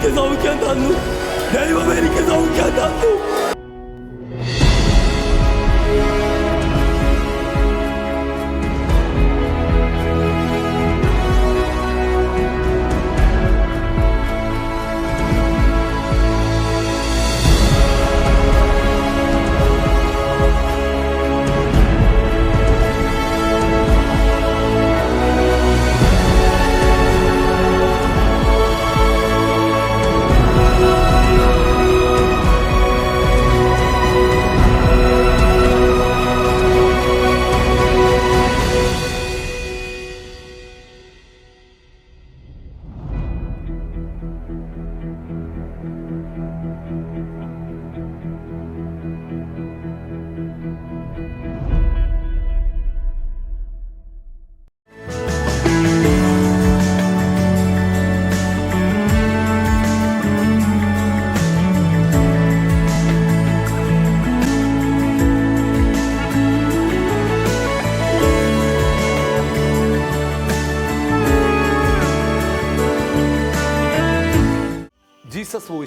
ദൈവം എനിക്ക് സൗഖ്യം തന്നു ദൈവം എനിക്ക് സൗഖ്യം തന്നു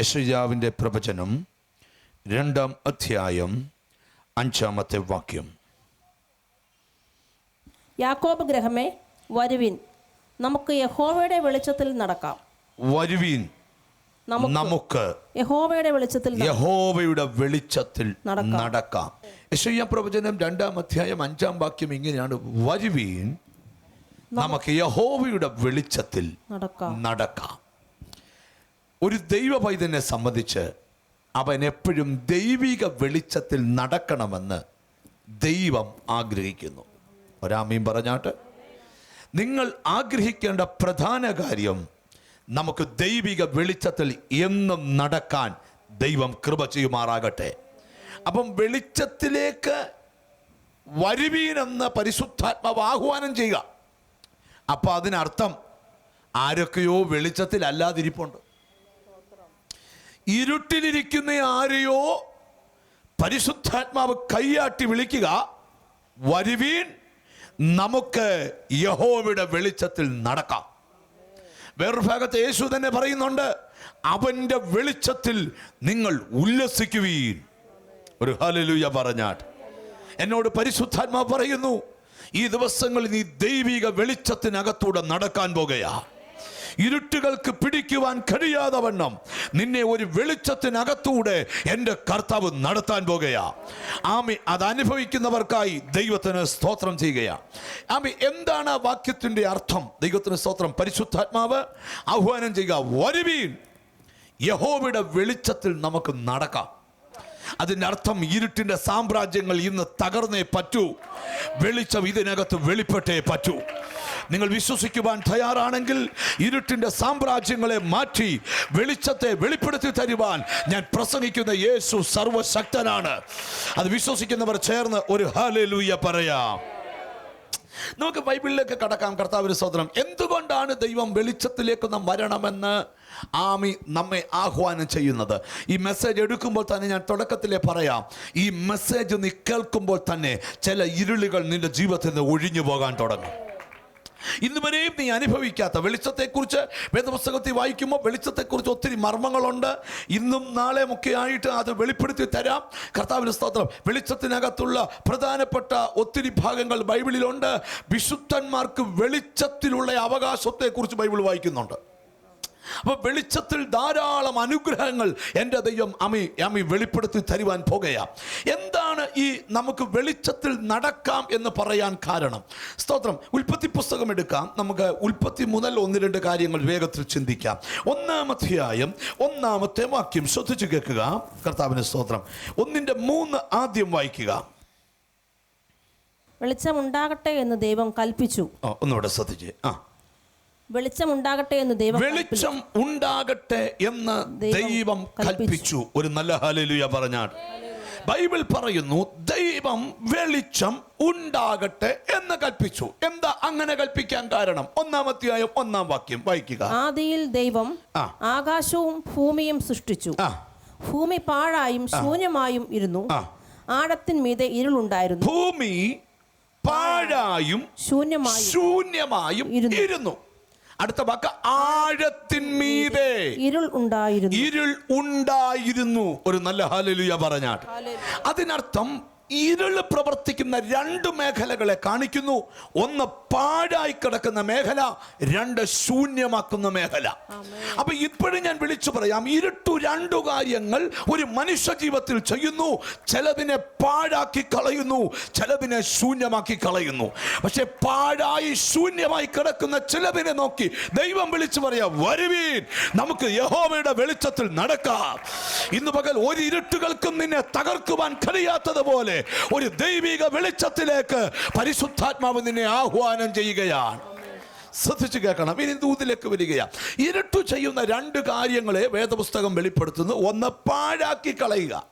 യശയ്യാവിന്റെ പ്രവചനം രണ്ടാം അധ്യായം അഞ്ചാമത്തെ വാക്യം. യാക്കോബ് ഗ്രഹമേ വരുവിൻ. നമുക്ക് യഹോവയുടെ വെളിച്ചത്തിൽ നടക്കാം. വരുവീൻ നമുക്ക് യഹോവയുടെ വെളിച്ചത്തിൽ യഹോവയുടെ വെളിച്ചത്തിൽ. നടക്കാം. യശയ്യ പ്രവചനം രണ്ടാം അധ്യായം അഞ്ചാം വാക്യം ഇങ്ങനെയാണ്. വരുവീൻ നമുക്ക് യഹോവയുടെ വെളിച്ചത്തിൽ നടക്കാം. നടക്കാം. ഒരു ദൈവ പൈതനെ സംബന്ധിച്ച് അവൻ എപ്പോഴും ദൈവിക വെളിച്ചത്തിൽ നടക്കണമെന്ന് ദൈവം ആഗ്രഹിക്കുന്നു. ഒരാമയും പറഞ്ഞാട്ട് നിങ്ങൾ ആഗ്രഹിക്കേണ്ട പ്രധാന കാര്യം നമുക്ക് ദൈവിക വെളിച്ചത്തിൽ എന്നും നടക്കാൻ ദൈവം കൃപ ചെയ്യുമാറാകട്ടെ. അപ്പം വെളിച്ചത്തിലേക്ക് വരുവീനെന്ന് പരിശുദ്ധാത്മാവ് ആഹ്വാനം ചെയ്യുക. അപ്പം അതിനർത്ഥം ആരൊക്കെയോ വെളിച്ചത്തിലല്ലാതിരിപ്പുണ്ട്. ഇരുട്ടിലിരിക്കുന്ന ആരെയോ പരിശുദ്ധാത്മാവ് കൈയാട്ടി വിളിക്കുക. വരുവീൻ നമുക്ക് യഹോവയുടെ വെളിച്ചത്തിൽ നടക്കാം. വേറൊരു ഭാഗത്ത് യേശു തന്നെ പറയുന്നുണ്ട് അവന്റെ വെളിച്ചത്തിൽ നിങ്ങൾ ഉല്ലസിക്കുവീൻ. ഒരു ഹലലുയ പറഞ്ഞാൽ എന്നോട് പരിശുദ്ധാത്മാവ് പറയുന്നു ഈ ദിവസങ്ങളിൽ നീ ദൈവിക വെളിച്ചത്തിനകത്തൂടെ നടക്കാൻ പോകുകയാ ഇരുട്ടുകൾക്ക് പിടിക്കുവാൻ കഴിയാതെ വണ്ണം. നിന്നെ ഒരു വെളിച്ചത്തിനകത്തൂടെ എന്റെ കർത്താവ് നടത്താൻ പോകുകയാ. ആമി അത് അനുഭവിക്കുന്നവർക്കായി ദൈവത്തിന് സ്തോത്രം ചെയ്യുകയാ. ആമി എന്താണ് ആ വാക്യത്തിന്റെ അർത്ഥം? ദൈവത്തിന് സ്തോത്രം. പരിശുദ്ധാത്മാവ് ആഹ്വാനം ചെയ്യുക വരുവീൻ. യഹോവയുടെ വെളിച്ചത്തിൽ നമുക്ക് നടക്കാം. അതിന്റെ അർത്ഥം ഇരുട്ടിന്റെ സാമ്രാജ്യങ്ങൾ ഇന്ന് തകർന്നേ പറ്റൂ. വെളിച്ചം ഇതിനകത്ത് വെളിപ്പെട്ടേ പറ്റൂ. നിങ്ങൾ വിശ്വസിക്കുവാൻ തയ്യാറാണെങ്കിൽ ഇരുട്ടിന്റെ സാമ്രാജ്യങ്ങളെ മാറ്റി വെളിച്ചത്തെ വെളിപ്പെടുത്തി തരുവാൻ ഞാൻ പ്രസംഗിക്കുന്ന യേശു സർവശക്തനാണ്. അത് വിശ്വസിക്കുന്നവർ ചേർന്ന് ഒരു ഹലലൂയ പറയാം. നമുക്ക് ബൈബിളിലേക്ക് കടക്കാം. കർത്താവിന് സ്വതന്ത്രം എന്തുകൊണ്ടാണ് ദൈവം വെളിച്ചത്തിലേക്ക് നാം വരണമെന്ന് ആമി നമ്മെ ആഹ്വാനം ചെയ്യുന്നത്? ഈ മെസ്സേജ് എടുക്കുമ്പോൾ തന്നെ ഞാൻ തുടക്കത്തിലെ പറയാം. ഈ മെസ്സേജ് നീ കേൾക്കുമ്പോൾ തന്നെ ചില ഇരുളുകൾ നിന്റെ ജീവിതത്തിൽ നിന്ന് ഒഴിഞ്ഞു പോകാൻ തുടങ്ങും. ഇന്ന് വരെയും നീ അനുഭവിക്കാത്ത വെളിച്ചത്തെക്കുറിച്ച് വേദപുസ്തകത്തിൽ വായിക്കുമ്പോൾ വെളിച്ചത്തെക്കുറിച്ച് ഒത്തിരി മർമ്മങ്ങളുണ്ട്. ഇന്നും നാളെ ആയിട്ട് അത് വെളിപ്പെടുത്തി തരാം. കർത്താവിന് സ്തോത്രം. വെളിച്ചത്തിനകത്തുള്ള പ്രധാനപ്പെട്ട ഒത്തിരി ഭാഗങ്ങൾ ബൈബിളിലുണ്ട്. വിശുദ്ധന്മാർക്ക് വെളിച്ചത്തിലുള്ള അവകാശത്തെക്കുറിച്ച് ബൈബിൾ വായിക്കുന്നുണ്ട്. അപ്പൊ വെളിച്ചത്തിൽ ധാരാളം അനുഗ്രഹങ്ങൾ എന്റെ ദൈവം അമി അമി വെളിപ്പെടുത്തി തരുവാൻ പോകയാ എന്താണ് ഈ നമുക്ക് വെളിച്ചത്തിൽ നടക്കാം എന്ന് പറയാൻ കാരണം? സ്തോത്രം. ഉൽപ്പത്തി പുസ്തകം എടുക്കാം. നമുക്ക് ഉൽപ്പത്തി മുതൽ ഒന്ന് രണ്ട് കാര്യങ്ങൾ വേഗത്തിൽ ചിന്തിക്കാം. ഒന്നാമധ്യായം ഒന്നാമത്തെ വാക്യം. ശ്രദ്ധിച്ചു കേൾക്കുക. കർത്താവിന് സ്തോത്രം. ഒന്നിന്റെ മൂന്ന് ആദ്യം വായിക്കുക. വെളിച്ചമുണ്ടാകട്ടെ എന്ന് ദൈവം കൽപ്പിച്ചു. ഒന്നുകൂടെ ശ്രദ്ധിച്ചേ. ആ. വെളിച്ചമുണ്ടാകട്ടെ എന്ന് ദൈവം വെളിച്ചം ഉണ്ടാകട്ടെ എന്ന് ദൈവം കൽപ്പിച്ചു. ഒരു നല്ല ഹലലുയ പറഞ്ഞാൽ ബൈബിൾ പറയുന്നു ദൈവം വെളിച്ചം ഉണ്ടാകട്ടെ എന്ന് കൽപ്പിച്ചു. എന്താ അങ്ങനെ കൽപ്പിക്കാൻ കാരണം? ഒന്നാമത്തെയായും ഒന്നാം വാക്യം വായിക്കുക. ആദിയിൽ ദൈവം ആകാശവും ഭൂമിയും സൃഷ്ടിച്ചു. ഭൂമി പാഴായും ശൂന്യമായും ഇരുന്നു. ആഴത്തിന്മീതെ ഇരുളുണ്ടായിരുന്നു. ഭൂമി പാഴായും ശൂന്യമായും ശൂന്യമായും ഇരുന്നു. അടുത്ത വാക്ക് ആഴത്തിന്മീതെ ഇരുൾ ഉണ്ടായിരുന്നു. ഇരുൾ ഉണ്ടായിരുന്നു. ഒരു നല്ല ഹാലലുയ പറഞ്ഞാട്ട് അതിനർത്ഥം ഇരുൾ പ്രവർത്തിക്കുന്ന രണ്ട് മേഖലകളെ കാണിക്കുന്നു. ഒന്ന് പാഴായി കിടക്കുന്ന മേഖല രണ്ട് ശൂന്യമാക്കുന്ന മേഖല. അപ്പൊ ഇപ്പോഴും ഞാൻ വിളിച്ചു പറയാം ഇരുട്ടു രണ്ടു കാര്യങ്ങൾ ഒരു മനുഷ്യ ജീവിതത്തിൽ ചെയ്യുന്നു. ചിലതിനെ പാഴാക്കി കളയുന്നു ചിലതിനെ ശൂന്യമാക്കി കളയുന്നു. പക്ഷെ പാഴായി ശൂന്യമായി കിടക്കുന്ന ചിലതിനെ നോക്കി ദൈവം വിളിച്ചു പറയാ വരുവീൻ നമുക്ക് യഹോവയുടെ വെളിച്ചത്തിൽ നടക്കാം. ഇന്ന് പകൽ ഒരു ഇരുട്ടുകൾക്കും നിന്നെ തകർക്കുവാൻ കഴിയാത്തതുപോലെ ഒരു ദൈവിക വെളിച്ചത്തിലേക്ക് പരിശുദ്ധാത്മാവ് നിന്നെ ആഹ്വാനം ചെയ്യുകയാണ്. ശ്രദ്ധിച്ചു കേൾക്കണം. ഇനി ദൂതിലേക്ക് വരികയാണ് ഇരുട്ടു ചെയ്യുന്ന രണ്ട് കാര്യങ്ങളെ വേദപുസ്തകം വെളിപ്പെടുത്തുന്നു. ഒന്ന് പാഴാക്കി കളയുക.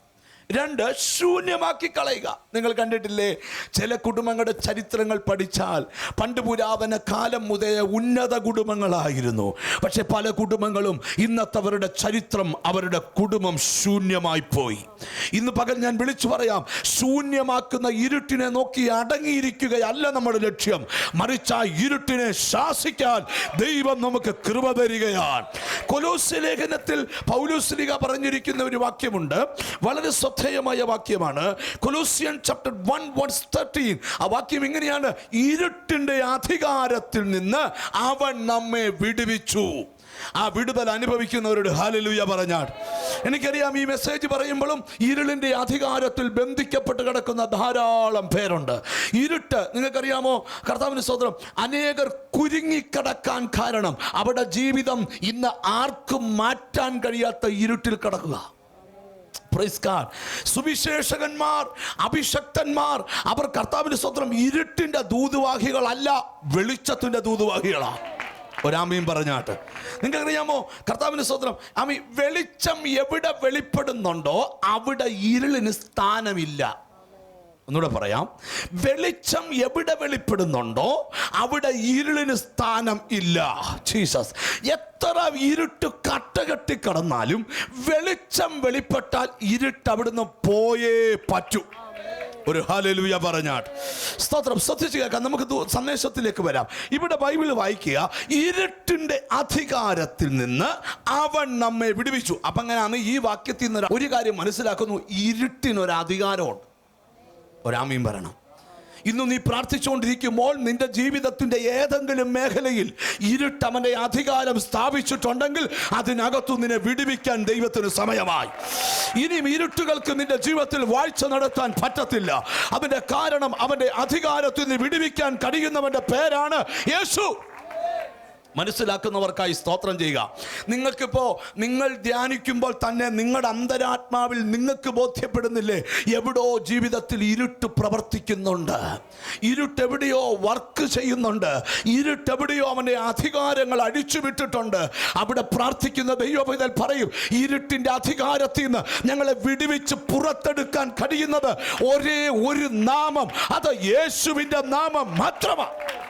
രണ്ട് ശൂന്യമാക്കി കളയുക. നിങ്ങൾ കണ്ടിട്ടില്ലേ? ചില കുടുംബങ്ങളുടെ ചരിത്രങ്ങൾ പഠിച്ചാൽ പണ്ട് പുരാതന കാലം മുതലേ ഉന്നത കുടുംബങ്ങളായിരുന്നു. പക്ഷെ പല കുടുംബങ്ങളും ഇന്നത്തവരുടെ ചരിത്രം അവരുടെ കുടുംബം ശൂന്യമായി പോയി. ഇന്ന് പകൽ ഞാൻ വിളിച്ചു പറയാം ശൂന്യമാക്കുന്ന ഇരുട്ടിനെ നോക്കി അടങ്ങിയിരിക്കുകയല്ല നമ്മുടെ ലക്ഷ്യം. മറിച്ച് ആ ഇരുട്ടിനെ ശാസിക്കാൻ ദൈവം നമുക്ക് കൃപ തരികയാണ്. കൊലോസ്യ ലേഖനത്തിൽ പൗലോസ്ലിക പറഞ്ഞിരിക്കുന്ന ഒരു വാക്യമുണ്ട്. വളരെ ശ്രദ്ധേയമായ വാക്യമാണ്. Colossians chapter one ones thirteen ആ വാക്യം ഇങ്ങനെയാണ്. ഇരുട്ടിന്റെ അധികാരത്തിൽ നിന്ന് അവൻ നമ്മെ വിടുവിച്ചു. ആ വിടുതൽ അനുഭവിക്കുന്നവരോട് ഹാലലൂയ പറഞ്ഞാൽ. എനിക്കറിയാം ഈ മെസ്സേജ് പറയുമ്പോഴും ഇരുളിന്റെ അധികാരത്തിൽ ബന്ധിക്കപ്പെട്ട് കിടക്കുന്ന ധാരാളം പേരുണ്ട്. ഇരുട്ട് നിങ്ങൾക്കറിയാമോ? കർത്താവിന് സ്വതന്ത്രം അനേകർ കുരുങ്ങിക്കിടക്കാൻ കാരണം. അവരുടെ ജീവിതം ഇന്ന് ആർക്കും മാറ്റാൻ കഴിയാത്ത ഇരുട്ടിൽ കിടക്കുക. സുവിശേഷകന്മാർ അഭിഷക്തന്മാർ അവർ കർത്താവിന്റെ സ്വന്തം ഇരുട്ടിന്റെ ദൂതുവാഹികളല്ല വെളിച്ചത്തിന്റെ ദൂതുവാഹികളാണ്. ഒരാമയും പറഞ്ഞാട്ട്. നിങ്ങൾക്കറിയാമോ കർത്താവിന്റെ സ്വന്തം ആമി വെളിച്ചം എവിടെ വെളിപ്പെടുന്നുണ്ടോ അവിടെ ഇരുളിന് സ്ഥാനമില്ല. ഒന്നുകൂടെ പറയാം. വെളിച്ചം എവിടെ വെളിപ്പെടുന്നുണ്ടോ അവിടെ ഇരുളിന് സ്ഥാനം ഇല്ല. ജീസസ് എത്ര ഇരുട്ട് കട്ടകെട്ടി കടന്നാലും വെളിച്ചം വെളിപ്പെട്ടാൽ ഇരുട്ട് അവിടുന്ന് പോയേ പറ്റൂ. ഒരു ഹാലലുയ പറഞ്ഞാൽ. സ്തോത്രം ശ്രദ്ധിച്ചു കേൾക്കാം. നമുക്ക് സന്ദേശത്തിലേക്ക് വരാം. ഇവിടെ ബൈബിൾ വായിക്കുക. ഇരുട്ടിന്റെ അധികാരത്തിൽ നിന്ന് അവൻ നമ്മെ വിടുവിച്ചു. അപ്പം അങ്ങനെയാണ് ഈ വാക്യത്തിൽ നിന്ന് ഒരു കാര്യം മനസ്സിലാക്കുന്നു. ഇരുട്ടിനൊരു അധികാരമുണ്ട് ഒരാമയും പറയണം ഇന്ന് നീ പ്രാർത്ഥിച്ചുകൊണ്ടിരിക്കുമ്പോൾ നിന്റെ ജീവിതത്തിന്റെ ഏതെങ്കിലും മേഖലയിൽ ഇരുട്ടവന്റെ അധികാരം സ്ഥാപിച്ചിട്ടുണ്ടെങ്കിൽ അതിനകത്തു നിന്നെ വിടുവിക്കാൻ ദൈവത്തിന് സമയമായി. ഇനിയും ഇരുട്ടുകൾക്ക് നിന്റെ ജീവിതത്തിൽ വാഴ്ച നടത്താൻ പറ്റത്തില്ല. അതിന്റെ കാരണം അവന്റെ അധികാരത്തിൽ നിന്ന് വിടുവിക്കാൻ കഴിയുന്നവന്റെ പേരാണ് യേശു. മനസ്സിലാക്കുന്നവർക്കായി സ്തോത്രം ചെയ്യുക. നിങ്ങൾക്കിപ്പോൾ നിങ്ങൾ ധ്യാനിക്കുമ്പോൾ തന്നെ നിങ്ങളുടെ അന്തരാത്മാവിൽ നിങ്ങൾക്ക് ബോധ്യപ്പെടുന്നില്ലേ? എവിടോ ജീവിതത്തിൽ ഇരുട്ട് പ്രവർത്തിക്കുന്നുണ്ട്. ഇരുട്ട് എവിടെയോ വർക്ക് ചെയ്യുന്നുണ്ട്. ഇരുട്ട് എവിടെയോ അവന്റെ അധികാരങ്ങൾ അഴിച്ചുവിട്ടിട്ടുണ്ട്. അവിടെ പ്രാർത്ഥിക്കുന്ന ദൈവപിതൽ പറയും ഇരുട്ടിന്റെ അധികാരത്തിൽ നിന്ന് ഞങ്ങളെ വിടുവിച്ച് പുറത്തെടുക്കാൻ കഴിയുന്നത് ഒരേ ഒരു നാമം അത് യേശുവിന്റെ നാമം മാത്രമാണ്.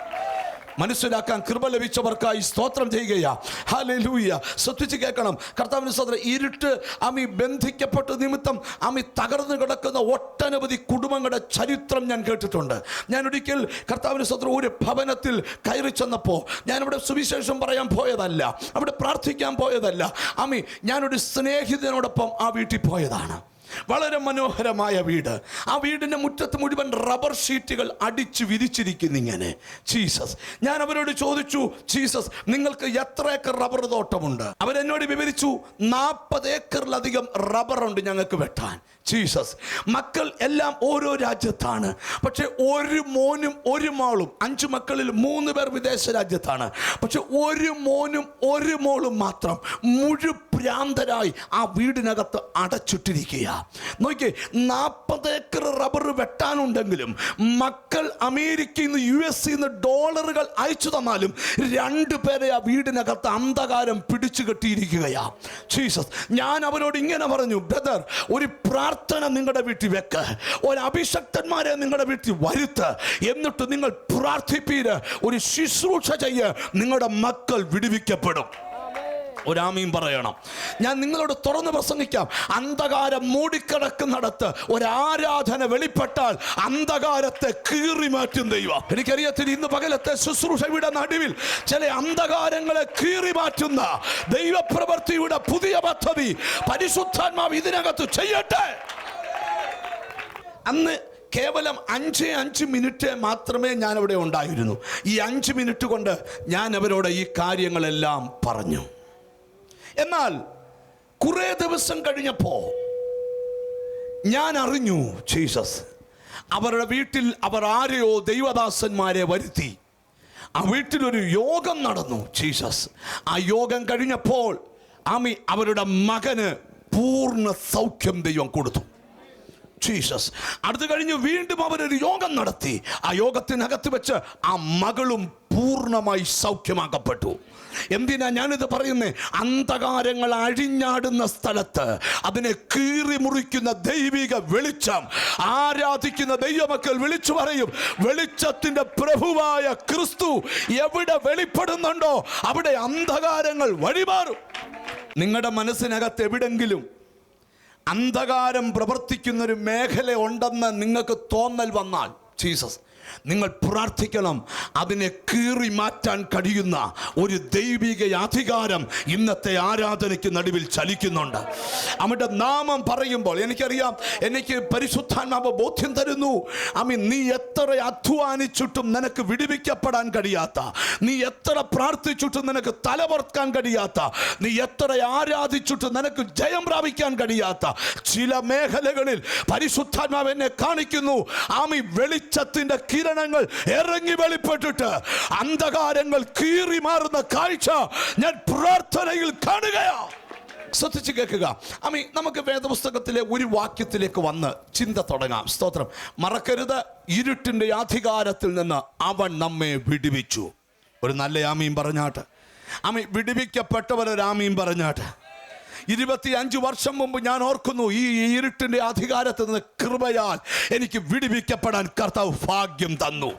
മനസ്സിലാക്കാൻ കൃപ ലഭിച്ചവർക്കായി സ്തോത്രം ചെയ്യുകയാ. ഹല്ലേലൂയ. ശ്രദ്ധിച്ച് കേൾക്കണം. കർത്താവിന് സ്തോത്രം ഇരുട്ട് അമി ബന്ധിക്കപ്പെട്ട നിമിത്തം അമി തകർന്നു കിടക്കുന്ന ഒട്ടനവധി കുടുംബങ്ങളുടെ ചരിത്രം ഞാൻ കേട്ടിട്ടുണ്ട്. ഞാൻ ഒരിക്കൽ കർത്താവിന് സ്തോത്രം ഒരു ഭവനത്തിൽ കയറി ചെന്നപ്പോൾ ഞാനിവിടെ സുവിശേഷം പറയാൻ പോയതല്ല അവിടെ പ്രാർത്ഥിക്കാൻ പോയതല്ല. അമി ഞാനൊരു സ്നേഹിതനോടൊപ്പം ആ വീട്ടിൽ പോയതാണ്. വളരെ മനോഹരമായ വീട്. ആ വീടിന്റെ മുറ്റത്ത് മുഴുവൻ റബ്ബർ ഷീറ്റുകൾ അടിച്ചു വിരിച്ചിരിക്കുന്നു ഇങ്ങനെ. ജീസസ്. ഞാൻ അവരോട് ചോദിച്ചു ജീസസ് നിങ്ങൾക്ക് എത്ര ഏക്കർ റബ്ബർ തോട്ടമുണ്ട്? അവരെന്നോട് വിവരിച്ചു നാൽപ്പത് ഏക്കറിലധികം റബ്ബർ ഉണ്ട് ഞങ്ങൾക്ക് വെട്ടാൻ. ജീസസ്. മക്കൾ എല്ലാം ഓരോ രാജ്യത്താണ്. പക്ഷെ ഒരു മോനും ഒരു മോളും അഞ്ച് മക്കളിൽ മൂന്ന് പേർ വിദേശ രാജ്യത്താണ്. പക്ഷെ ഒരു മോനും ഒരു മോളും മാത്രം മുഴുപ്രാന്തരായി ആ വീടിനകത്ത് അടച്ചിട്ടിരിക്കുക നോക്കിയേ നാൽപ്പത് ഏക്കർ റബ്ബർ വെട്ടാനുണ്ടെങ്കിലും മക്കൾ അമേരിക്കയിൽ നിന്ന് യു എസ് നിന്ന് ഡോളറുകൾ അയച്ചു തന്നാലും രണ്ട് പേരെ ആ വീടിനകത്ത് അന്ധകാരം പിടിച്ചു കെട്ടിയിരിക്കുകയാ. ജീസസ് ഞാൻ അവരോട് ഇങ്ങനെ പറഞ്ഞു ബ്രദർ ഒരു പ്രാർത്ഥന നിങ്ങളുടെ വീട്ടിൽ വെക്ക്. ഒരു അഭിഷക്തന്മാരെ നിങ്ങളുടെ വീട്ടിൽ വരുത്ത്. എന്നിട്ട് നിങ്ങൾ പ്രാർത്ഥിപ്പീര്. ഒരു ശുശ്രൂഷ ചെയ്യ്. നിങ്ങളുടെ മക്കൾ വിടുവിക്കപ്പെടും. ഒരാമീൻ പറയണം. ഞാൻ നിങ്ങളോട് തുറന്ന് പ്രസംഗിക്കാം. അന്ധകാരം മൂടിക്കിടക്കുന്നിടത്ത് ഒരാരാധന വെളിപ്പെട്ടാൽ അന്ധകാരത്തെ കീറി മാറ്റും ദൈവം. എനിക്കറിയത്തില്ല ഇന്ന് പകലത്തെ ശുശ്രൂഷയുടെ നടുവിൽ ചില അന്ധകാരങ്ങളെ കീറി മാറ്റുന്ന ദൈവപ്രവൃത്തിയുടെ പുതിയ പദ്ധതി പരിശുദ്ധാത്മാവ് ഇതിനകത്ത് ചെയ്യട്ടെ. അന്ന് കേവലം അഞ്ച് അഞ്ച് മിനിറ്റ് മാത്രമേ ഞാൻ അവിടെ ഉണ്ടായിരുന്നു. ഈ അഞ്ച് മിനിറ്റ് കൊണ്ട് ഞാൻ അവരോട് ഈ കാര്യങ്ങളെല്ലാം പറഞ്ഞു. എന്നാൽ കുറേ ദിവസം കഴിഞ്ഞപ്പോൾ ഞാൻ അറിഞ്ഞു ജീസസ് അവരുടെ വീട്ടിൽ അവർ ആരെയോ ദൈവദാസന്മാരെ വരുത്തി. ആ വീട്ടിലൊരു യോഗം നടന്നു ജീസസ് ആ യോഗം കഴിഞ്ഞപ്പോൾ ആമി അവരുടെ മകന് പൂർണ സൗഖ്യം ദൈവം കൊടുത്തു. ജീസസ് അടുത്ത് കഴിഞ്ഞ് വീണ്ടും അവരൊരു യോഗം നടത്തി. ആ യോഗത്തിനകത്ത് വെച്ച് ആ മകളും പൂർണമായി സൗഖ്യമാക്കപ്പെട്ടു. എന്തിനാ ഞാനിത് പറയുന്നേ? അന്ധകാരങ്ങൾ അഴിഞ്ഞാടുന്ന സ്ഥലത്ത് അതിനെ കീറി മുറിക്കുന്ന ദൈവിക വെളിച്ചം ആരാധിക്കുന്ന ദൈവമക്കൾ വിളിച്ചു പറയും വെളിച്ചത്തിന്റെ പ്രഭുവായ ക്രിസ്തു എവിടെ വെളിപ്പെടുന്നുണ്ടോ അവിടെ അന്ധകാരങ്ങൾ വഴിമാറും. നിങ്ങളുടെ മനസ്സിനകത്ത് എവിടെങ്കിലും അന്ധകാരം പ്രവർത്തിക്കുന്നൊരു മേഖല ഉണ്ടെന്ന് നിങ്ങൾക്ക് തോന്നൽ വന്നാൽ ജീസസ് നിങ്ങൾ പ്രാർത്ഥിക്കണം. അതിനെ കീറി മാറ്റാൻ കഴിയുന്ന ഒരു ദൈവിക അധികാരം ഇന്നത്തെ ആരാധനയ്ക്ക് നടുവിൽ ചലിക്കുന്നുണ്ട്. അവന്റെ നാമം പറയുമ്പോൾ എനിക്കറിയാം എനിക്ക് പരിശുദ്ധാത്മാവ് ബോധ്യം തരുന്നു. അമ്മ നീ എത്ര അധ്വാനിച്ചിട്ടും നിനക്ക് വിടുവിക്കപ്പെടാൻ കഴിയാത്ത നീ എത്ര പ്രാർത്ഥിച്ചിട്ടും നിനക്ക് തലവർക്കാൻ കഴിയാത്ത നീ എത്ര ആരാധിച്ചിട്ടും നിനക്ക് ജയം പ്രാപിക്കാൻ കഴിയാത്ത ചില മേഖലകളിൽ പരിശുദ്ധാത്മാവ് എന്നെ കാണിക്കുന്നു. ആമി വെളിച്ചത്തിന്റെ കിരണങ്ങൾ ഇറങ്ങി വെളിപ്പെട്ടിട്ട് അന്ധകാരങ്ങൾ കീറി മാറുന്ന കാഴ്ച ഞാൻ പ്രാർത്ഥനയിൽ കാണുകയാ. ശ്രദ്ധിച്ച് കേൾക്കുക. അമ്മി നമുക്ക് വേദപുസ്തകത്തിലെ ഒരു വാക്യത്തിലേക്ക് വന്ന് ചിന്ത തുടങ്ങാം. സ്തോത്രം. മറക്കരുത് ഇരുട്ടിന്റെ അധികാരത്തിൽ നിന്ന് അവൻ നമ്മെ വിടുവിച്ചു. ഒരു നല്ല ആമീം പറഞ്ഞാട്ട്. അമ്മി വിടുവിക്കപ്പെട്ടവരൊരാമീം പറഞ്ഞാട്ട്. ഇരുപത്തി അഞ്ച് വർഷം മുമ്പ് ഞാൻ ഓർക്കുന്നു ഈ ഇരുട്ടിന്റെ അധികാരത്തിൽ നിന്ന് കൃപയാൽ എനിക്ക് വിടിവിക്കപ്പെടാൻ കർത്താവ് ഭാഗ്യം തന്നു.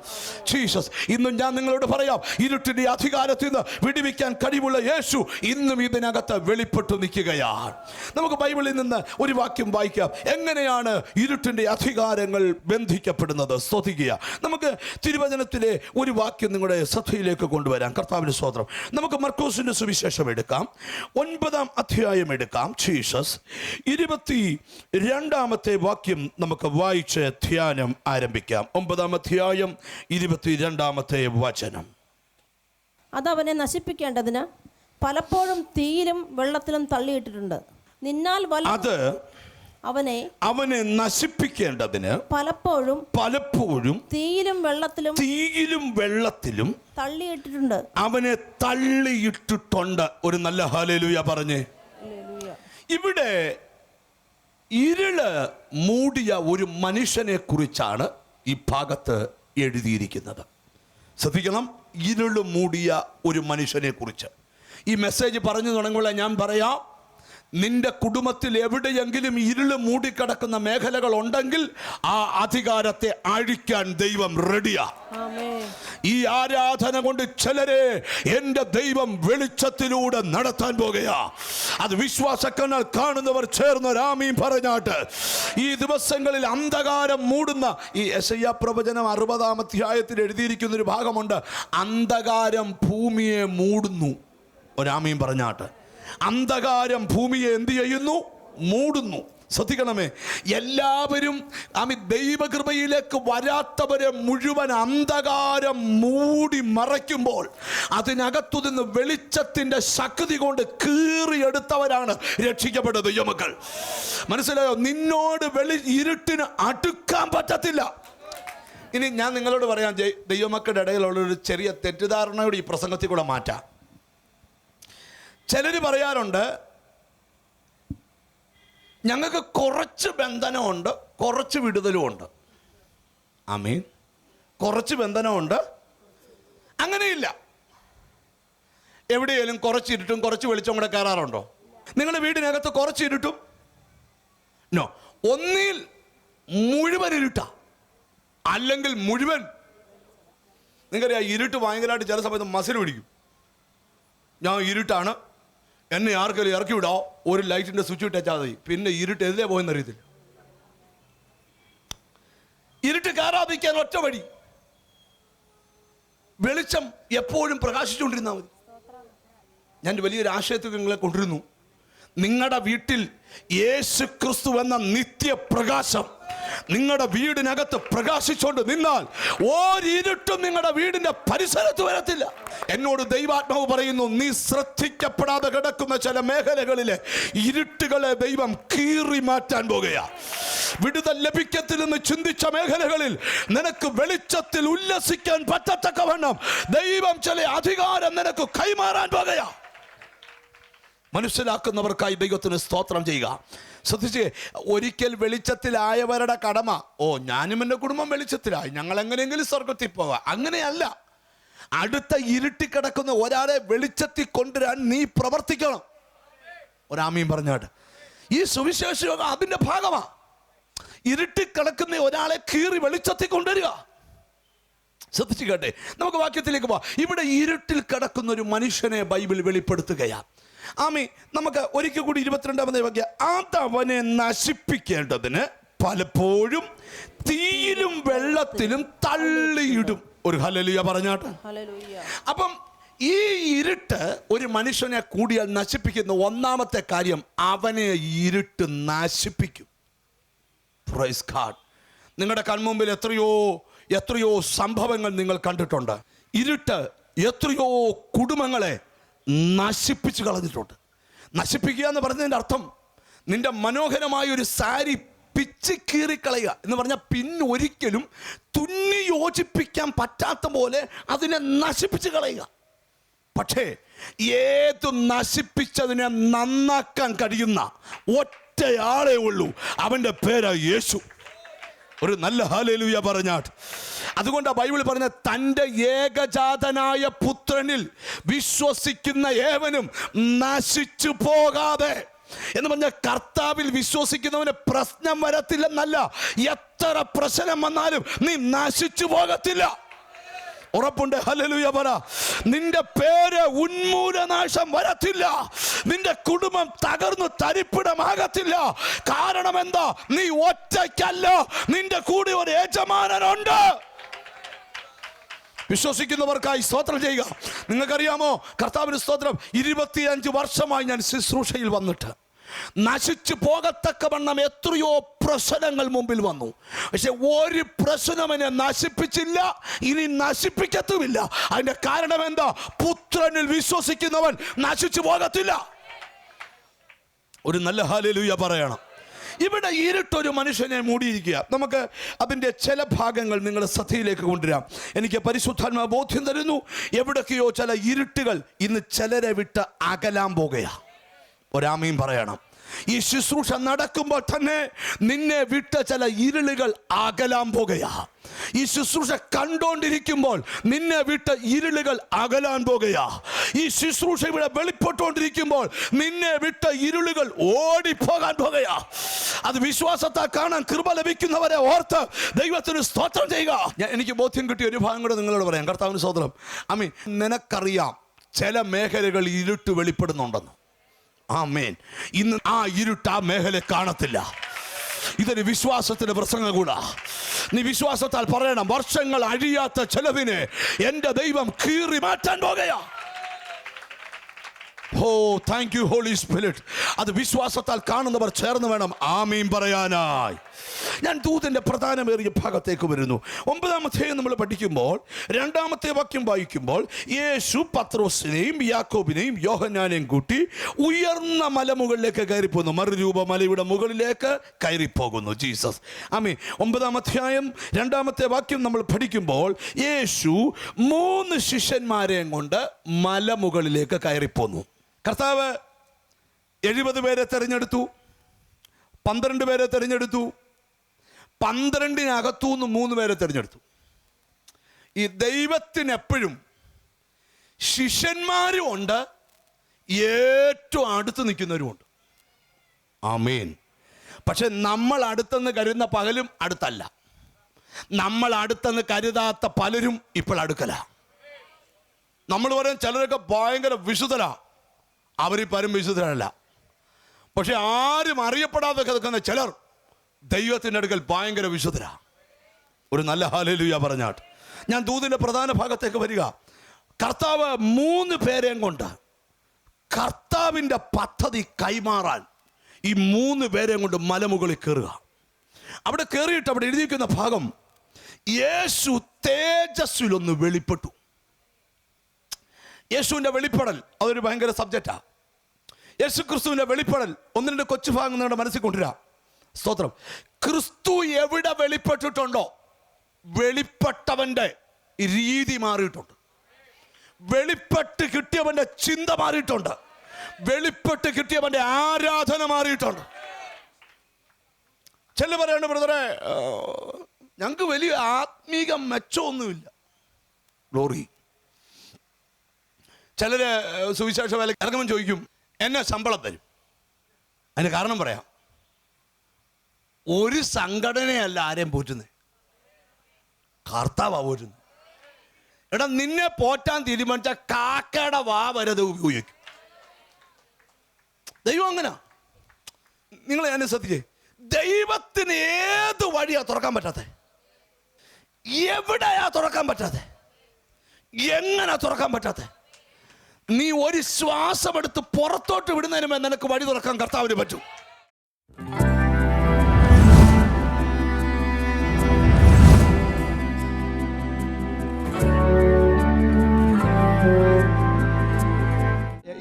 ജീസസ് ഇന്നും ഞാൻ നിങ്ങളോട് പറയാം ഇരുട്ടിന്റെ അധികാരത്തിൽ നിന്ന് വിടിവിക്കാൻ കഴിവുള്ള യേശു ഇന്നും ഇതിനകത്ത് വെളിപ്പെട്ടു നിൽക്കുകയാണ്. നമുക്ക് ബൈബിളിൽ നിന്ന് ഒരു വാക്യം വായിക്കാം. എങ്ങനെയാണ് ഇരുട്ടിന്റെ അധികാരങ്ങൾ ബന്ധിക്കപ്പെടുന്നത്? സ്തുതിക്കുക നമുക്ക് തിരുവചനത്തിലെ ഒരു വാക്യം നിങ്ങളുടെ ശ്രദ്ധയിലേക്ക് കൊണ്ടുവരാം. കർത്താവിന്റെ സ്തോത്രം. നമുക്ക് മർക്കോസിന്റെ സുവിശേഷം എടുക്കാം. ഒൻപതാം അധ്യായം എടുക്കാം. ജീസസ് ഇരുപത്തി രണ്ടാമത്തെ വാക്യം നമുക്ക് വായിച്ച് ധ്യാനം ആരംഭിക്കാം. ഒമ്പതാം അധ്യായം ഇരുപത്തി രണ്ടാമത്തെ വചനം അതവനെ നശിപ്പിക്കേണ്ടതിന് പലപ്പോഴും തീയിലും വെള്ളത്തിലും തള്ളിയിട്ടിട്ടുണ്ട്. നിന്നാൽ അത് അവനെ അവനെ നശിപ്പിക്കേണ്ടതിന് പലപ്പോഴും പലപ്പോഴും തീയിലും വെള്ളത്തിലും തീയിലും വെള്ളത്തിലും തള്ളിയിട്ടിട്ടുണ്ട്. അവനെ തള്ളിയിട്ടിട്ടുണ്ട്. ഒരു നല്ല ഹാലേലുയ പറഞ്ഞേ. ഇവിടെ ഇരുൾ മൂടിയ ഒരു മനുഷ്യനെ കുറിച്ചാണ് ഈ ഭാഗത്ത് എഴുതിയിരിക്കുന്നത്. ശ്രദ്ധിക്കണം ഇരുൾ മൂടിയ ഒരു മനുഷ്യനെ കുറിച്ച്. ഈ മെസ്സേജ് പറഞ്ഞു തുടങ്ങുമ്പോൾ ഞാൻ പറയാം നിന്റെ കുടുംബത്തിൽ എവിടെയെങ്കിലും ഇരുൾ മൂടിക്കിടക്കുന്ന മേഖലകൾ ഉണ്ടെങ്കിൽ ആ അധികാരത്തെ അഴിക്കാൻ ദൈവം റെഡിയാ. ഈ ആരാധന കൊണ്ട് ചിലരെ എന്റെ ദൈവം വെളിച്ചത്തിലൂടെ നടത്താൻ പോകുകയാ. അത് വിശ്വാസക്കണ്ണാൽ കാണുന്നവർ ചേർന്ന് രാമീം പറഞ്ഞാട്ട്. ഈ ദിവസങ്ങളിൽ അന്ധകാരം മൂടുന്ന ഈ എസയ്യ പ്രവചനം അറുപതാം അധ്യായത്തിൽ എഴുതിയിരിക്കുന്ന ഒരു ഭാഗമുണ്ട്. അന്ധകാരം ഭൂമിയെ മൂടുന്നു. ഒരാമീം പറഞ്ഞാട്ട്. അന്ധകാരം ഭൂമിയെ എന്ത് ചെയ്യുന്നു? മൂടുന്നു. ശ്രദ്ധിക്കണമേ. എല്ലാവരും അമി ദൈവകൃപയിലേക്ക് വരാത്തവരെ മുഴുവൻ അന്ധകാരം മൂടി മറയ്ക്കുമ്പോൾ അതിനകത്തു നിന്ന് വെളിച്ചത്തിന്റെ ശക്തി കൊണ്ട് കീറിയെടുത്തവരാണ് രക്ഷിക്കപ്പെട്ട ദൈവമക്കൾ മനസ്സിലായോ? നിന്നോട് വെളി ഇരുട്ടിന് അടുക്കാൻ പറ്റത്തില്ല. ഇനി ഞാൻ നിങ്ങളോട് പറയാം ദൈവമക്കളുടെ ഇടയിലുള്ള ഒരു ചെറിയ തെറ്റിദ്ധാരണയോട് ഈ പ്രസംഗത്തിൽ കൂടെ മാറ്റാം. ചിലർ പറയാറുണ്ട് ഞങ്ങൾക്ക് കുറച്ച് ബന്ധനമുണ്ട് കുറച്ച് വിടുതലും ഉണ്ട് ആമീൻ. കുറച്ച് ബന്ധനമുണ്ട് അങ്ങനെയില്ല. എവിടെയെങ്കിലും കുറച്ച് ഇരുട്ടും കുറച്ച് വെളിച്ചം കൂടെ കയറാറുണ്ടോ? നിങ്ങളുടെ വീടിനകത്ത് കുറച്ച് ഇരുട്ടും? നോ ഒന്നിൽ മുഴുവൻ ഇരുട്ട. അല്ലെങ്കിൽ മുഴുവൻ. നിങ്ങൾക്കറിയാം ഇരുട്ട് ഭയങ്കരമായിട്ട് ചില സമയത്ത് മസിൽ പിടിക്കും. ഞാൻ ഇരുട്ടാണ്. എന്നെ ആർക്കെങ്കിലും ഇറക്കി വിടാ ഒരു ലൈറ്റിന്റെ സ്വിച്ച് ഇട്ടാൽ മതി. പിന്നെ ഇരുട്ട് എതിലേ പോയെന്ന് അറിയത്തില്ല. ഇരുട്ട് കയറാതിരിക്കാൻ ഒറ്റ വഴി. വെളിച്ചം എപ്പോഴും പ്രകാശിച്ചുകൊണ്ടിരുന്നാൽ മതി. ഞാൻ വലിയൊരു ആശയത്തിൽ നിങ്ങളെ കൊണ്ടിരുന്നു നിങ്ങളുടെ വീട്ടിൽ യേശു ക്രിസ്തു എന്ന നിത്യപ്രകാശം നിങ്ങളുടെ വീടിനകത്ത് പ്രകാശിച്ചുകൊണ്ട് നിന്നാൽ ഓരിരുട്ടും നിങ്ങളുടെ വീടിന്റെ പരിസരത്ത് വരത്തില്ല. എന്നോട് ദൈവാത്മാവ് പറയുന്നു നീ ശ്രദ്ധിക്കപ്പെടാതെ കിടക്കുന്ന ചില മേഖലകളിലെ ഇരുട്ടുകളെ ദൈവം കീറി മാറ്റാൻ പോകുകയാ. വിടുതൽ ലഭിക്കത്തില്ലെന്ന് ചിന്തിച്ച മേഖലകളിൽ നിനക്ക് വെളിച്ചത്തിൽ ഉല്ലസിക്കാൻ പറ്റത്തക്കവണ്ണം ദൈവം ചില അധികാരം നിനക്ക് കൈമാറാൻ പോകുക മനസ്സിലാക്കുന്നവർക്കായി ദൈവത്തിന് സ്തോത്രം ചെയ്യുക. ശ്രദ്ധിച്ച് ഒരിക്കൽ വെളിച്ചത്തിലായവരുടെ കടമ. ഓ ഞാനും എന്റെ കുടുംബം വെളിച്ചത്തിലായി. ഞങ്ങൾ എങ്ങനെയെങ്കിലും സ്വർഗത്തിൽ പോവുക അങ്ങനെയല്ല. അടുത്ത ഇരുട്ടിക്കിടക്കുന്ന ഒരാളെ വെളിച്ചത്തിൽ കൊണ്ടുവരാൻ നീ പ്രവർത്തിക്കണം. ഒരാമീൻ പറഞ്ഞാട്ട് ഈ സുവിശേഷം അതിന്റെ ഭാഗമാ. ഇരുട്ടിക്കിടക്കുന്ന ഒരാളെ കീറി വെളിച്ചത്തിൽ കൊണ്ടുവരിക. ശ്രദ്ധിച്ചു കേട്ടെ. നമുക്ക് വാക്യത്തിലേക്ക് പോവാം. ഇവിടെ ഇരുട്ടിൽ കിടക്കുന്ന ഒരു മനുഷ്യനെ ബൈബിൾ വെളിപ്പെടുത്തുകയാണ് ആമി നമുക്ക് ഒരിക്കൽ കൂടി ഇരുപത്തിരണ്ടാമത് വാക്യ. അതവനെ നശിപ്പിക്കേണ്ടതിന് പലപ്പോഴും തീയിലും വെള്ളത്തിലും തള്ളിയിടും. ഒരു ഹലലിയ പറഞ്ഞാട്ട് അപ്പം ഈ ഇരുട്ട് ഒരു മനുഷ്യനെ കൂടിയാൽ നശിപ്പിക്കുന്ന ഒന്നാമത്തെ കാര്യം അവനെ ഇരുട്ട് നശിപ്പിക്കും. പ്രൈസ് കാർഡ് നിങ്ങളുടെ കൺമുമ്പിൽ എത്രയോ എത്രയോ സംഭവങ്ങൾ നിങ്ങൾ കണ്ടിട്ടുണ്ട്. ഇരുട്ട് എത്രയോ കുടുംബങ്ങളെ നശിപ്പിച്ചു കളഞ്ഞിട്ടുണ്ട് നശിപ്പിക്കുക എന്ന് പറഞ്ഞതിന്റെ അർത്ഥം നിന്റെ മനോഹരമായ ഒരു സാരി പിച്ച് കീറിക്കളയുക എന്ന് പറഞ്ഞാൽ പിന്നൊരിക്കലും തുന്നി യോജിപ്പിക്കാൻ പറ്റാത്ത പോലെ അതിനെ നശിപ്പിച്ച് കളയുക. പക്ഷേ ഏത് നശിപ്പിച്ചതിനെ നന്നാക്കാൻ കഴിയുന്ന ഒറ്റയാളേ ഉള്ളൂ. അവന്റെ പേരാ യേശു. ഒരു നല്ല ഹാലേലുയ പറഞ്ഞാട്ട് അതുകൊണ്ട് ആ ബൈബിൾ പറഞ്ഞ തന്റെ ഏകജാതനായ പുത്രനിൽ വിശ്വസിക്കുന്ന ഏവനും നശിച്ചു പോകാതെ എന്ന് പറഞ്ഞ കർത്താവിൽ വിശ്വസിക്കുന്നവന് പ്രശ്നം വരത്തില്ലെന്നല്ല. എത്ര പ്രശ്നം വന്നാലും നീ നശിച്ചു പോകത്തില്ല. ഉറപ്പുണ്ട്. ഹലലുയ പറ. നിന്റെ പേര് ഉന്മൂലനാശം വരത്തില്ല. നിന്റെ കുടുംബം തകർന്നു തരിപ്പിടമാകത്തില്ല. കാരണം എന്താ? നീ ഒറ്റയ്ക്കല്ല. നിന്റെ കൂടെ ഒരു യജമാനനുണ്ട്. വിശ്വസിക്കുന്നവർക്കായി സ്തോത്രം ചെയ്യുക. നിങ്ങൾക്കറിയാമോ? കർത്താവിന് സ്തോത്രം ഇരുപത്തിയഞ്ച് വർഷമായി ഞാൻ ശുശ്രൂഷയിൽ വന്നിട്ട്. നശിച്ചു പോകത്തക്കവണ്ണം എത്രയോ പ്രശ്നങ്ങൾ മുമ്പിൽ വന്നു. പക്ഷെ ഒരു പ്രശ്നം എന്നെ നശിപ്പിച്ചില്ല ഇനി നശിപ്പിക്കത്തുമില്ല. അതിന്റെ കാരണം എന്താ? പുത്രനിൽ വിശ്വസിക്കുന്നവൻ നശിച്ചു പോകത്തില്ല. ഒരു നല്ല ഹാലലൂയ പറയണം. ഇവിടെ ഇരുട്ടൊരു മനുഷ്യനെ മൂടിയിരിക്കുക. നമുക്ക് അതിന്റെ ചില ഭാഗങ്ങൾ നിങ്ങളുടെ ശ്രദ്ധയിലേക്ക് കൊണ്ടുവരാം. എനിക്ക് പരിശുദ്ധാത്മ ബോധ്യം തരുന്നു. എവിടൊക്കെയോ ചില ഇരുട്ടുകൾ ഇന്ന് ചിലരെ വിട്ട് അകലാൻ പോകുകയാ ഒരാമയും പറയണം. ഈ ശുശ്രൂഷ നടക്കുമ്പോൾ തന്നെ നിന്നെ വിട്ട ചില ഇരുളുകൾ അകലാൻ പോകുകയാ ഈ ശുശ്രൂഷ കണ്ടോണ്ടിരിക്കുമ്പോൾ നിന്നെ വിട്ട ഇരുളുകൾ അകലാൻ പോകുകയാ ഈ ശുശ്രൂഷ ഇവിടെ വെളിപ്പെട്ടുകൊണ്ടിരിക്കുമ്പോൾ നിന്നെ വിട്ട ഇരുളുകൾ ഓടിപ്പോകാൻ പോകുകയാ അത് വിശ്വാസത്താൽ കാണാൻ കൃപ ലഭിക്കുന്നവരെ ഓർത്ത് ദൈവത്തിന് സ്തോത്രം ചെയ്യുക. എനിക്ക് ബോധ്യം കിട്ടിയ ഒരു ഭാഗം കൂടെ നിങ്ങളോട് പറയാം. കർത്താവിന് സ്തോത്രം. അമ്മി നിനക്കറിയാം ചില മേഖലകൾ ഇരുട്ട് വെളിപ്പെടുന്നുണ്ടെന്ന്. ആ മേൻ ഇന്ന് ആ ഇരുട്ട് ആ മേഖല കാണത്തില്ല. ഇതൊരു വിശ്വാസത്തിന്റെ പ്രസംഗം കൂടാ. നീ വിശ്വാസത്താൽ പറയണം വർഷങ്ങൾ അഴിയാത്ത ചെലവിനെ എന്റെ ദൈവം കീറി മാറ്റാൻ പോകുകയാ. Oh thank you holy spirit അത് വിശ്വാസത്താൽ കാണുന്നവർ ചേർന്ന് വേണം. ആമീൻ പറയാനായി. ഞാൻ ദൂതിന്റെ പ്രധാനമേറിയ ഭാഗത്തേക്ക് വരുന്നു. ഒമ്പതാമത്തെ നമ്മൾ പഠിക്കുമ്പോൾ രണ്ടാമത്തെ വാക്യം വായിക്കുമ്പോൾ യേശു പത്രോസിനെയും യാക്കോബിനെയും യോഹന്നാനെയും കൂട്ടി ഉയർന്ന മലമുകളിലേക്ക് കയറിപ്പോകുന്നു മറുരൂപ മലയുടെ മുകളിലേക്ക് കയറിപ്പോകുന്നു. ജീസസ്. ആമീൻ. ഒമ്പതാം അധ്യായം രണ്ടാമത്തെ വാക്യം നമ്മൾ പഠിക്കുമ്പോൾ യേശു മൂന്ന് ശിഷ്യന്മാരെയും കൊണ്ട് മലമുകളിലേക്ക് കയറിപ്പോന്നു. കർത്താവ് എഴുപത് പേരെ തെരഞ്ഞെടുത്തു പന്ത്രണ്ട് പേരെ തെരഞ്ഞെടുത്തു പന്ത്രണ്ടിനകത്തു നിന്ന് മൂന്ന് പേരെ തിരഞ്ഞെടുത്തു. ഈ ദൈവത്തിനെപ്പോഴും ശിഷ്യന്മാരും ഉണ്ട് ഏറ്റവും അടുത്ത് നിൽക്കുന്നവരുമുണ്ട്. ആമേൻ. പക്ഷെ നമ്മൾ അടുത്തെന്ന് കരുതുന്ന പകലും അടുത്തല്ല. നമ്മൾ അടുത്തെന്ന് കരുതാത്ത പലരും ഇപ്പോൾ അടുക്കല. നമ്മൾ പറയും ചിലരൊക്കെ ഭയങ്കര വിശുദ്ധരാ. അവരീ പരും വിശുദ്ധരല്ല. പക്ഷെ ആരും അറിയപ്പെടാതെ കിടക്കുന്ന ചിലർ ദൈവത്തിന്റെ അടുക്കൽ ഭയങ്കര വിശുദ്ധരാ. ഒരു നല്ല ഹാലലുയ പറഞ്ഞാട്ട് ഞാൻ ദൂതിന്റെ പ്രധാന ഭാഗത്തേക്ക് വരിക. കർത്താവ് മൂന്ന് പേരെയും കൊണ്ട് കർത്താവിന്റെ പദ്ധതി കൈമാറാൻ ഈ മൂന്ന് പേരെയും കൊണ്ട് മലമുകളിൽ കയറുക. അവിടെ കയറിയിട്ട് അവിടെ എഴുതിയിരിക്കുന്ന ഭാഗം യേശു തേജസ്സിലൊന്ന് വെളിപ്പെട്ടു. യേശുവിന്റെ വെളിപ്പെടൽ അതൊരു ഭയങ്കര സബ്ജക്റ്റാ യേശു ക്രിസ്തുവിന്റെ വെളിപ്പെടൽ. ഒന്ന് രണ്ട് കൊച്ചു ഭാഗം നിങ്ങളുടെ മനസ്സിൽ കൊണ്ടുവരാം സ്തോത്രം. ക്രിസ്തു എവിടെ വെളിപ്പെട്ടിട്ടുണ്ടോ? വെളിപ്പെട്ടവന്റെ രീതി മാറിയിട്ടുണ്ട്. വെളിപ്പെട്ട് കിട്ടിയവന്റെ ചിന്ത മാറിയിട്ടുണ്ട്. വെളിപ്പെട്ട് കിട്ടിയവന്റെ ആരാധന മാറിയിട്ടുണ്ട്. ചെല്ലു പറയണ്ട ബ്രദറെ ഞങ്ങൾക്ക് വലിയ ആത്മീക മെച്ചമൊന്നുമില്ല. ഗ്ലോറി ചിലര് സുവിശേഷ വേല ഇറങ്ങുമ്പോൾ ചോദിക്കും എന്നെ ശമ്പളം തരും. അതിന് കാരണം പറയാം. ഒരു സംഘടനയല്ല ആരെയും പോറ്റുന്നത് കർത്താവാ പോറ്റുന്നത് എടാ നിന്നെ പോറ്റാൻ തീരുമാനിച്ച കാക്കയുടെ വാ വരത് ഉപയോഗിക്കും. ദൈവം അങ്ങനെ. നിങ്ങൾ എന്നെ ശ്രദ്ധിച്ചേ. ദൈവത്തിന് ഏത് വഴിയാ തുറക്കാൻ പറ്റാത്ത? എവിടെയാ തുറക്കാൻ പറ്റാത്ത? എങ്ങനെ തുറക്കാൻ പറ്റാത്തെ? നീ ഒരു ശ്വാസം എടുത്ത് പുറത്തോട്ട് വിടുന്നതിന് മുമ്പ് നിനക്ക് വഴി തുറക്കാൻ കർത്താവിന് പറ്റും.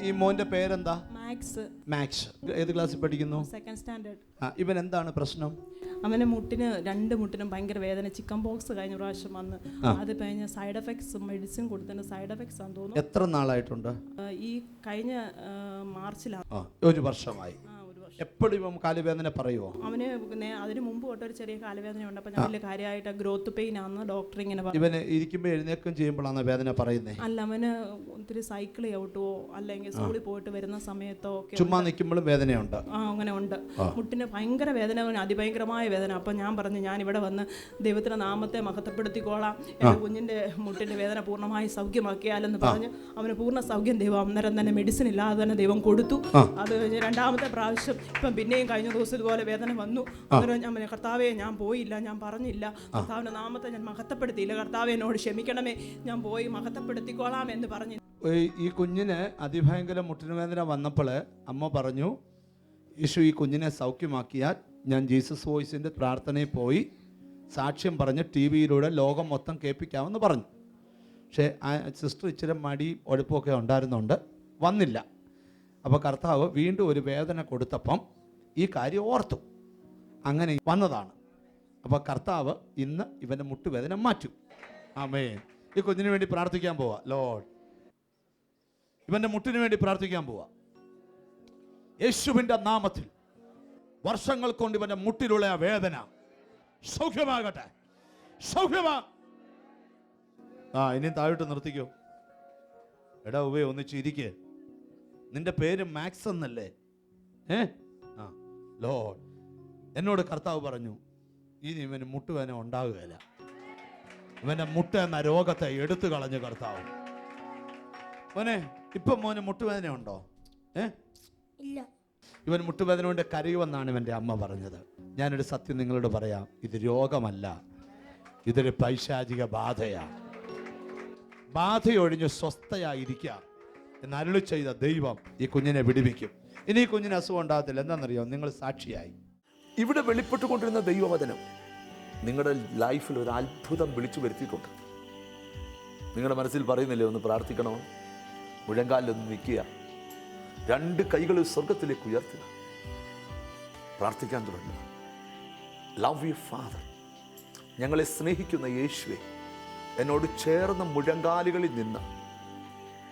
ഈ മോന്റെ പേരെന്താ? മാത്സ് മാക്സ് ഏത് ക്ലാസ്സിൽ പഠിക്കുന്നു? സെക്കൻഡ് സ്റ്റാൻഡേർഡ് ഇവൻ എന്താണ് പ്രശ്നം? അവന് മുട്ടിന് രണ്ട് മുട്ടിനും ഭയങ്കര വേദന. ചിക്കൻ ബോക്സ് കഴിഞ്ഞ പ്രാവശ്യം വന്ന് അത് കഴിഞ്ഞ സൈഡ് എഫക്ട്സ് മെഡിസിൻ കൊടുത്തതിന്റെ സൈഡ് എഫക്ട്സ് ആണെന്ന് തോന്നുന്നു. എത്ര നാളായിട്ടുണ്ട്? ഈ കഴിഞ്ഞ മാർച്ചിലാണ്. ഒരു വർഷമായി. ആ എപ്പോഴും ഇവൻ കാലുവേദന പറയുമോ അവന് അതിന് മുമ്പ് തൊട്ട് ഒരു ചെറിയ കാലുവേദന ഉണ്ട് അപ്പോൾ ഞാൻ വലിയ കാര്യമായിട്ട് ഗ്രോത്ത് പെയിൻ ആണെന്ന് ഡോക്ടർ ഇങ്ങനെ പറഞ്ഞു ഇവന് ഇരിക്കുമ്പോൾ എഴുന്നേക്കും ചെയ്യുമ്പോഴാണ് വേദന പറയുന്നത് അല്ല അവന് ഒത്തിരി സൈക്കിൾ ചവിട്ടുവോ അല്ലെങ്കിൽ സ്കൂളിൽ പോയിട്ട് വരുന്ന സമയത്തോ ഒക്കെ ചുമ്മാ നിൽക്കുമ്പോഴും വേദനയുണ്ട്. ആ അങ്ങനെ ഉണ്ട്. മുട്ടിന് ഭയങ്കര വേദന അതിഭയങ്കരമായ വേദന. അപ്പം ഞാൻ പറഞ്ഞു ഞാൻ ഇവിടെ വന്ന് ദൈവത്തിന്റെ നാമത്തെ മഹത്വപ്പെടുത്തിക്കോളാം. എന്റെ കുഞ്ഞിന്റെ മുട്ടിന്റെ വേദന പൂർണമായി സൗഖ്യമാക്കിയാലെന്ന് പറഞ്ഞ് അവന് പൂർണ സൗഖ്യം ദൈവം അന്നേരം തന്നെ മെഡിസിൻ ഇല്ലാതെ തന്നെ ദൈവം കൊടുത്തു. അത് കഴിഞ്ഞ് രണ്ടാമത്തെ പ്രാവശ്യം ഇപ്പം പിന്നെയും കഴിഞ്ഞ ദിവസം ഇതുപോലെ വേദന വന്നു. അന്നേരം ഞാൻ പറഞ്ഞു, കർത്താവേ ഞാൻ പോയില്ല ഞാൻ പറഞ്ഞില്ല. കർത്താവിന്റെ നാമത്തെ ഞാൻ മഹത്വപ്പെടുത്തിയില്ല. കർത്താവെ എന്നോട് ക്ഷമിക്കണമേ. ഞാൻ പോയി മഹത്വപ്പെടുത്തിക്കോളാം എന്ന് പറഞ്ഞു. ഈ- കുഞ്ഞിന് അതിഭയങ്കര മുട്ടിനുവേദന വന്നപ്പോൾ അമ്മ പറഞ്ഞു യേശു ഈ കുഞ്ഞിനെ സൗഖ്യമാക്കിയാൽ ഞാൻ ജീസസ് വോയിസിന്റെ പ്രാർത്ഥനയിൽ പോയി സാക്ഷ്യം പറഞ്ഞ് ടി വിയിലൂടെ ലോകം മൊത്തം കേൾപ്പിക്കാമെന്ന് പറഞ്ഞു. പക്ഷേ ആ സിസ്റ്റർ ഇച്ചിരി മടി ഒഴുപ്പൊക്കെ ഉണ്ടായിരുന്നുണ്ട് വന്നില്ല. അപ്പോൾ കർത്താവ് വീണ്ടും ഒരു വേദന കൊടുത്തപ്പം ഈ കാര്യം ഓർത്തു. അങ്ങനെ വന്നതാണ്. അപ്പോൾ കർത്താവ് ഇന്ന് ഇവന്റെ മുട്ടുവേദന മാറ്റും. ആമേ ഈ കുഞ്ഞിന് വേണ്ടി പ്രാർത്ഥിക്കാൻ പോവാ. ലോഡ്. ഇവന്റെ മുട്ടിന് വേണ്ടി പ്രാർത്ഥിക്കാൻ പോവാ. യേശുവിന്റെ നാമത്തിൽ വർഷങ്ങൾ കൊണ്ട് ഇവന്റെ മുട്ടിലുള്ള ആ വേദന സൗഖ്യമാകട്ടെ. സൗഖ്യമാ. ആ ഇനിയും താഴോട്ട് നിർത്തിക്കോ. എടാ ഉവേ ഒന്നിച്ച് ഇരിക്കേ നിന്റെ പേര് മാക്സ് എന്നല്ലേ? ഏ? ആ ലോ എന്നോട് കർത്താവ് പറഞ്ഞു ഇനി ഇവന് മുട്ടുവേന ഉണ്ടാകുകയില്ല. ഇവന്റെ മുട്ട എന്ന രോഗത്തെ എടുത്തു കളഞ്ഞു കർത്താവ്. മോനെ ഇപ്പം മോന് മുട്ടുവേദന ഉണ്ടോ? ഏ? ഇല്ല. ഇവൻ മുട്ടുവേദന കൊണ്ട് കരയുമെന്നാണ് ഇവന്റെ അമ്മ പറഞ്ഞത്. ഞാനൊരു സത്യം നിങ്ങളോട് പറയാം ഇത് രോഗമല്ല ഇതൊരു പൈശാചിക ബാധയാണ് ബാധയൊഴിഞ്ഞ് സ്വസ്ഥയായിരിക്കുക എന്ന് അരുളി ചെയ്ത ദൈവം ഈ കുഞ്ഞിനെ വിടിവിക്കും. ഇനി ഈ കുഞ്ഞിന് അസുഖം ഉണ്ടാകത്തില്ല. എന്താണെന്നറിയോ? നിങ്ങൾ സാക്ഷിയായി. ഇവിടെ വെളിപ്പെട്ടുകൊണ്ടിരുന്ന ദൈവവചനം നിങ്ങളുടെ ലൈഫിൽ ഒരു അത്ഭുതം വിളിച്ചു വരുത്തിയിട്ടുണ്ട്. നിങ്ങളുടെ മനസ്സിൽ പറയുന്നില്ലേ ഒന്ന് പ്രാർത്ഥിക്കണോ? മുഴങ്കാലിലൊന്ന് നിൽക്കുക. രണ്ട് കൈകൾ സ്വർഗത്തിലേക്ക് ഉയർത്തുക. പ്രാർത്ഥിക്കാൻ തുടങ്ങുക. ലവ് യു ഫാദർ ഞങ്ങളെ സ്നേഹിക്കുന്ന യേശുവെ എന്നോട് ചേർന്ന മുഴങ്കാലുകളിൽ നിന്ന്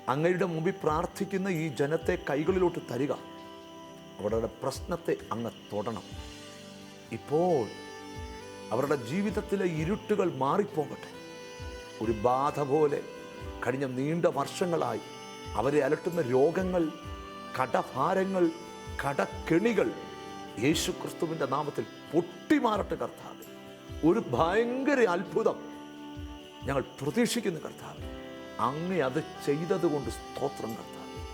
അങ്ങയുടെ മുമ്പിൽ പ്രാർത്ഥിക്കുന്ന ഈ ജനത്തെ കൈകളിലോട്ട് തരിക. അവരുടെ പ്രശ്നത്തെ അങ്ങ് തൊടണം. ഇപ്പോൾ അവരുടെ ജീവിതത്തിലെ ഇരുട്ടുകൾ മാറിപ്പോകട്ടെ. ഒരു ബാധ പോലെ കഴിഞ്ഞ നീണ്ട വർഷങ്ങളായി അവരെ അലട്ടുന്ന രോഗങ്ങൾ കടഭാരങ്ങൾ കടക്കെണികൾ യേശു ക്രിസ്തുവിന്റെ നാമത്തിൽ പൊട്ടിമാറട്ടെ കർത്താവ്. ഒരു ഭയങ്കര അത്ഭുതം ഞങ്ങൾ പ്രതീക്ഷിക്കുന്നു കർത്താവ്. അങ്ങേ അത് ചെയ്തതുകൊണ്ട് സ്തോത്രം കർത്താവ്.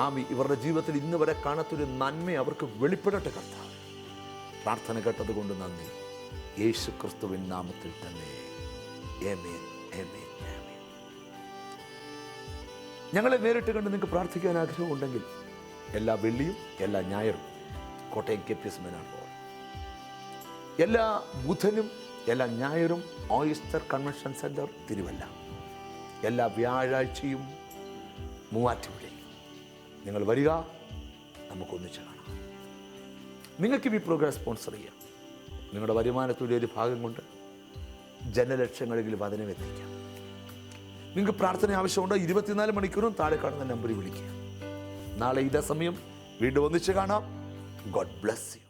ആമി ഇവരുടെ ജീവിതത്തിൽ ഇന്ന് വരെ കാണാത്തൊരു നന്മ അവർക്ക് വെളിപ്പെടട്ടെ കർത്താവ്. പ്രാർത്ഥന കേട്ടതുകൊണ്ട് നന്ദി. യേശു ക്രിസ്തുവിൻ നാമത്തിൽ തന്നെ. ഞങ്ങളെ നേരിട്ട് കണ്ട് നിങ്ങൾക്ക് പ്രാർത്ഥിക്കാൻ ആഗ്രഹമുണ്ടെങ്കിൽ എല്ലാ വെള്ളിയും എല്ലാ ഞായറും കോട്ടയം കെ പി എസ് മേനാണ് പോകുന്നത് എല്ലാ ബുധനും എല്ലാ ഞായറും ഓയിസ്റ്റർ കൺവെൻഷൻ സെന്റർ തിരുവല്ല. എല്ലാ വ്യാഴാഴ്ചയും മൂവാറ്റുപുഴ നിങ്ങൾ വരിക നമുക്കൊന്നിച്ച് കാണാം. നിങ്ങൾക്ക് ഈ പ്രോഗ്രാം സ്പോൺസർ ചെയ്യാം. നിങ്ങളുടെ വരുമാനത്തിന്റെ ഒരു ഭാഗം കൊണ്ട് ജനലക്ഷങ്ങളെങ്കിലും വചനം എത്തിക്കാം. നിങ്ങൾക്ക് പ്രാർത്ഥന ആവശ്യമുണ്ടോ? ഇരുപത്തിനാല് മണിക്കൂറും താഴെ കാണുന്ന നമ്പറിൽ വിളിക്കുക. നാളെ ഇതേ സമയം വീണ്ടും ഒന്നിച്ച് കാണാം. God bless you